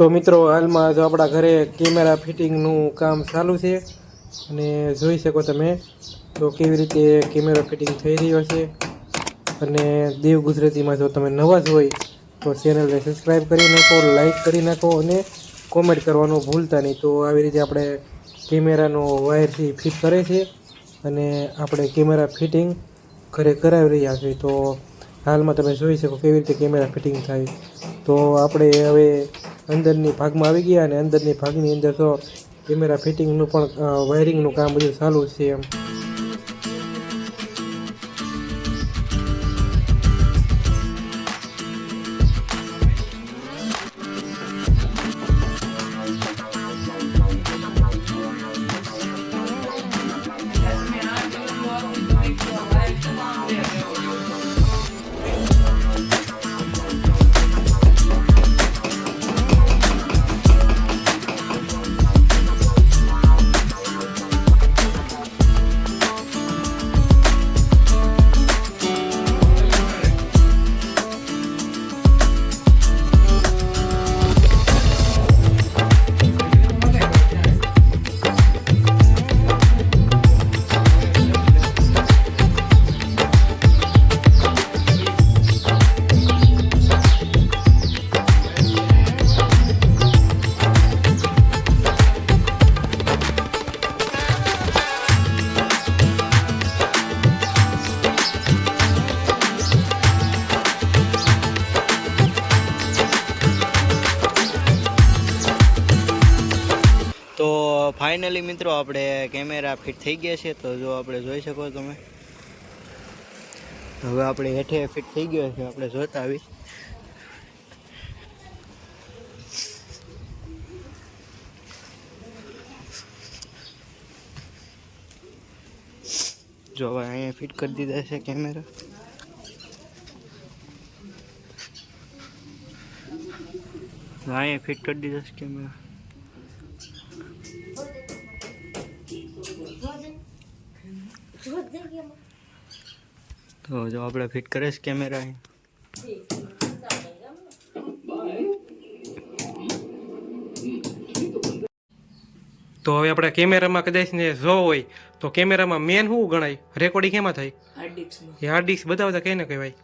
તો મિત્રો, હાલમાં જો આપણા ઘરે કેમેરા ફિટિંગનું કામ ચાલુ છે અને જોઈ શકો તમે તો કેવી રીતે કેમેરા ફિટિંગ થઈ રહ્યો છે. અને દેવ ગુજરાતીમાં જો તમે નવા જ હોય તો ચેનલને સબસ્ક્રાઈબ કરી નાખો, લાઈક કરી નાખો અને કોમેન્ટ કરવાનું ભૂલતા નહીં. તો આવી રીતે આપણે કેમેરાનો વાયરથી ફિટ કરે છે અને આપણે કેમેરા ફિટિંગ ઘરે કરાવી રહ્યા છીએ તો હાલમાં તમે જોઈ શકો કેવી રીતે કેમેરા ફિટિંગ થાય. તો આપણે હવે અંદરની ભાગમાં આવી ગયા અને અંદરની ભાગની અંદર તો કેમેરા ફિટિંગનું પણ વાયરિંગનું કામ બધું ચાલુ છે એમ. ફાઇનલી મિત્રો, આપણે કેમેરા ફિટ થઈ ગયા છે, તો જો આપણે જોઈ શકો તમે. હવે આપણે હેઠે ફિટ થઈ ગયો છે, આપણે જોતા આવી જો હવે અહીંયા ફિટ કરી દીધા છે કેમેરા અહીંયા ફિટ કરી દીધા છે કેમેરા તો જો આપણે ફિટ કરે છે કેમેરા તો હવે આપણે કેમેરામાં કદાચ ને જો હોય તો કેમેરામાં મેન શું ગણાય? રેકોર્ડિંગ એમાં થાય? એ હાર્ડ ડિસ્ક બતાવતા કઈ ને કહેવાય?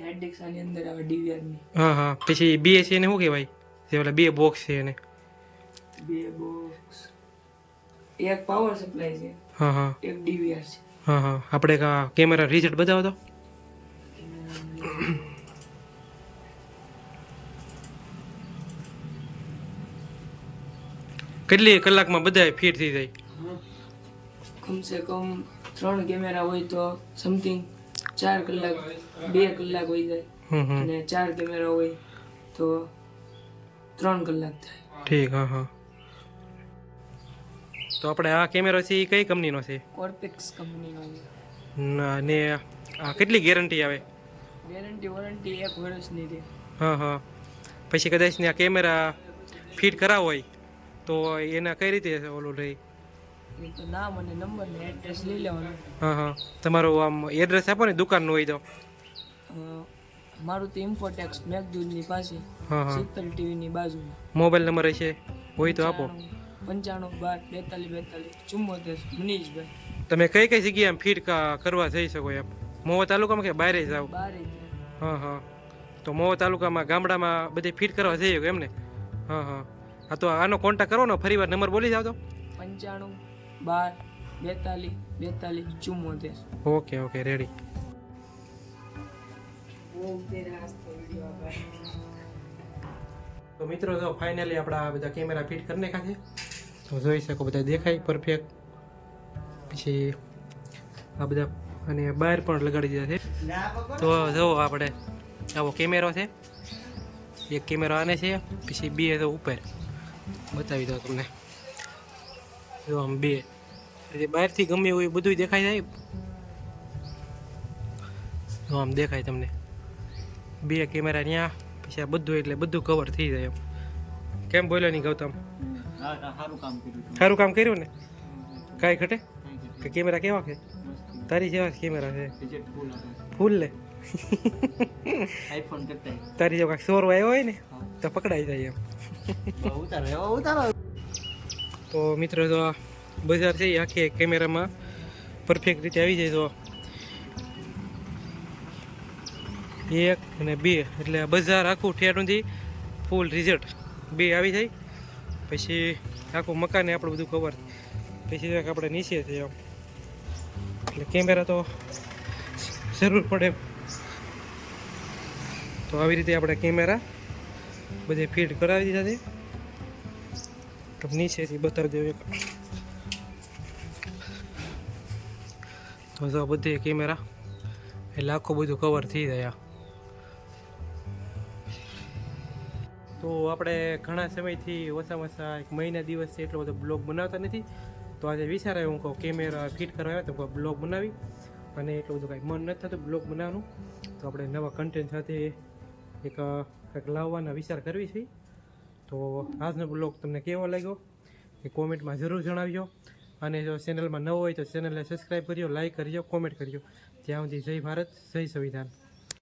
હાર્ડ ડિસ્ક આની અંદર આવે ડીવીઆરની હા હા. પછી બે છે એને શું કહેવાય? જે ઓલા બે બોક્સ છે એને. બે બોક્સ એક પાવર સપ્લાય છે. હા હા. એક ડીવીઆર છે. હા હા. આપણે કેમેરા રિઝલ્ટ બતાવો તો. કેટલી કલાકમાં બધા ફિટ થઈ જાય? કમસે કમ ત્રણ કેમેરા હોય તો સમથિંગ ચાર કલાક બે કલાક હોય જાય. અને ચાર કેમેરા હોય તો ત્રણ કલાક થાય. ઠીક હા હા. તો આપણે આ કેમેરો છે એ કઈ કંપનીનો છે? કોર્પિક્સ કંપનીનો ના, ને આ કેટલી ગેરંટી આવે? ગેરંટી વોરંટી એક વર્ષની છે હા હા. પછી કદાચ ને આ કેમેરા ફિટ કરાવો હોય તો એના કઈ રીતે ઓલું રહી? તો નામ અને નંબર ને એડ્રેસ લઈ લેવાનું. હા હા. તમારું આમ એડ્રેસ આપો ને દુકાનનું હોય તો. મારું તો ઇન્ફોટેક્સ મેઘદૂધની પાસે હા હા. શીતલ ટીવીની બાજુમાં. મોબાઈલ નંબર હશે હોય તો આપો. પંચાણું બાર બેતાલીસ બેતાલીસ ચુમ્મોતેર મનીષભાઈ. તમે કઈ કઈ જગ્યાએ ફીટ કરવા જઈ શકો એમ? મોવા તાલુકામાં કે બહાર જાઓ? બહાર હા હા. તો મોવા તાલુકામાં ગામડામાં બધે ફિટ કરવા જઈએ એમ ને હા હા. હા તો આનો કોન્ટેક્ટ કરો ને ફરી વાર નંબર બોલી જાવ તો પંચાણું બાર બેતાલીસ બેતાલીસ ચુમ્મોતેર. Okay okay ready. તો મિત્રો જો ફાઇનલી આપણા બધા કેમેરા ફિટ કરી નાખ્યા છે. જોઈ શકો, બધા દેખાય પરફેક્ટ પછી આ બધા અને બહાર પણ લગાડી દીધા છે. તો જુઓ આપણે, આવો કેમેરો છે. એક કેમેરો આને છે, પછી બે તો ઉપર. બતાવી દો તમને. જો આમ બે. એટલે બહારથી ગમે એવું એ બધું દેખાય જાય. જો આમ દેખાય તમને. બે કેમેરા ત્યાં પછી આ બધું એટલે બધું કવર થઈ જાય એમ. કેમ બોલ્યો નહીં ગૌતમ? સારું કામ કર્યું ને? કાંઈ ઘટે? કે કેમેરા કેવા છે? તારી જેવા કેમેરા છે. ફૂલ ને? તારી જેવા સોરો આવ્યો હોય ને તો પકડાઈ જાય એમ. તો મિત્રો તો બજાર છે આખી કેમેરામાં પરફેક્ટ રીતે આવી જાય તો એક અને બે એટલે બજાર આખું ઠેઠુંથી ફૂલ રિઝલ્ટ બે આવી જાય. પછી આખું મકાને આપણું બધું કવર પછી આપણે નીચે છે આમ એટલે કેમેરા તો જરૂર પડે તો આવી રીતે આપણે કેમેરા બધે ફીટ કરાવી દીધા છે. તો નીચેથી બતાવી દેવું એક. તો બધે કેમેરા એટલે આખું બધું કવર થઈ જાય તો આપણે ઘણા સમયથી ઓછામાં ઓછા એક મહિના દિવસથી એટલો બધો બ્લોગ બનાવતા નથી. તો આજે વિચાર આવ્યો, હું કહું, કેમેરા ફિટ કરવા આવ્યા તો બ્લોગ બનાવી. અને એટલું બધું કાંઈ મન નથી થતું બ્લોગ બનાવવાનું. તો આપણે નવા કન્ટેન્ટ સાથે એક કંઈક લાવવાના વિચાર કરવી છે. તો આજનો બ્લોગ તમને કેવો લાગ્યો એ કોમેન્ટમાં જરૂર જણાવજો. અને જો ચેનલમાં નવો હોય તો ચેનલને સબસ્ક્રાઈબ કરજો લાઈક કરજો કોમેન્ટ કરજો. ત્યાં સુધી જય ભારત, જય સંવિધાન.